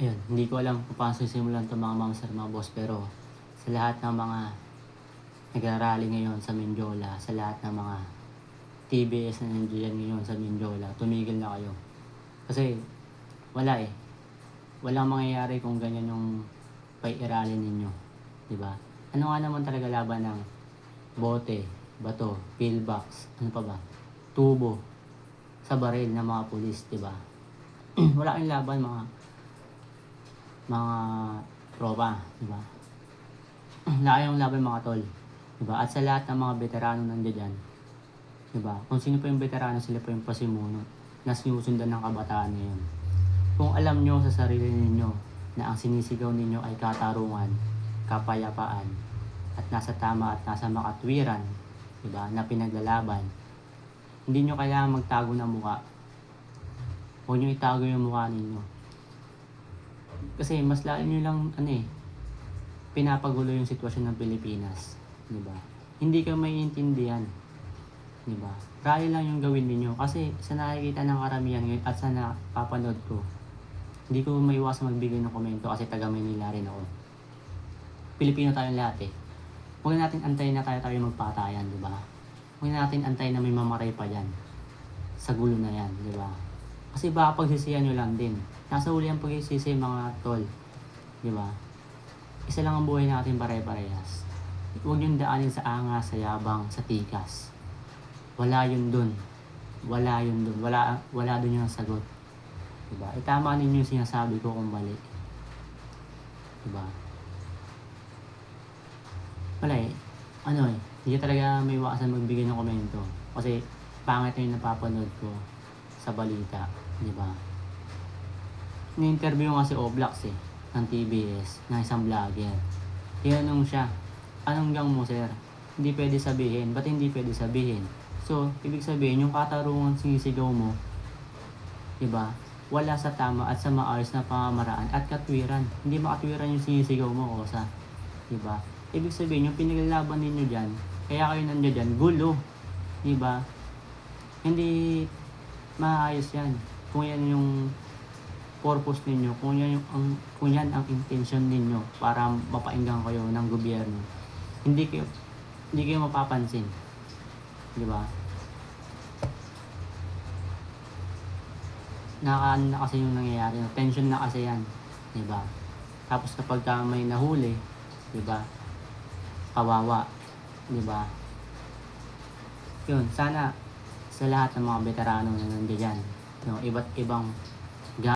Ayun, hindi ko alam kung paano sisimulan ito mga ma'am sir, mga boss, pero sa lahat ng mga nagrarally ngayon sa Mindiola, sa lahat ng mga TBS na nandiyan ngayon sa Mindiola, tumigil na kayo. Kasi wala eh. Walang mangyayari kung ganyan yung pag-irali ninyo. Ba? Ano nga naman talaga laban ng bote, bato, pillbox, ano pa ba? Tubo sa baril ng mga pulis, di ba? wala kayong laban mga mga tropa, di ba? Wala kayong laban mga tol, di ba? At sa lahat ng mga veterano nandiyan dyan, di ba? Kung sino pa yung veterano, sila pa yung pasimuno na sinusundan ng kabataan ngayon. Kung alam nyo sa sarili ninyo na ang sinisigaw ninyo ay katarungan, kapayapaan, at nasa tama at nasa makatwiran, di ba, na pinaglalaban, hindi nyo kailangan magtago ng muka. Huwag nyo itago yung mukha ninyo. Kasi mas lalo nyo lang, ano eh, pinapagulo yung sitwasyon ng Pilipinas. Di ba? Hindi ka maiintindihan. Di ba? Rally lang yung gawin ninyo. Kasi sa nakikita ng karamihan ngayon at sa napapanood ko, hindi ko maiwasan magbigay ng komento kasi taga Manila rin ako. Pilipino tayong lahat eh. Huwag natin antayin na tayo tayo magpatayan, di ba? Huwag natin antayin na may mamaray pa dyan. Sa gulo na yan, di ba? Kasi baka pagsisiyan nyo lang din. Nasa uli ang pagsisisi mga tol. Di ba? Isa lang ang buhay natin pare-parehas. Huwag yung daanin sa angas, sa yabang, sa tikas. Wala yun dun. Wala yun dun. Wala, wala dun yung sagot. Diba? Itama ninyo yung sinasabi ko kung mali. Diba? Wala eh. Ano eh. Hindi talaga may iwasan magbigay ng komento. Kasi pangit na yung napapanood ko sa balita. Diba? Ni-interview nga si Oblax eh. Ng TBS. Na isang vlogger. Tinanong siya. Anong gang mo sir? Hindi pwede sabihin. Ba't hindi pwede sabihin? So, ibig sabihin, yung katarungan sinisigaw mo, diba? Wala sa tama at sa maayos na pamamaraan at katwiran. Hindi makatwiran yung sinisigaw mo, Osa. Diba? Ibig sabihin, yung pinaglalaban ninyo dyan, kaya kayo nandiyan dyan, gulo. Diba? Hindi maayos yan. Kung yan yung purpose ninyo, kung yan, yung, ang, kung yan ang intention ninyo para mapainggan kayo ng gobyerno, hindi kayo, hindi kayo mapapansin. Di ba? Naka, na kasi yung nangyayari. Tension na kasi yan. Di ba? Tapos kapag ka may nahuli, di ba? Kawawa. Di ba? Yun, sana sa lahat ng mga veterano na nandiyan, yung iba't ibang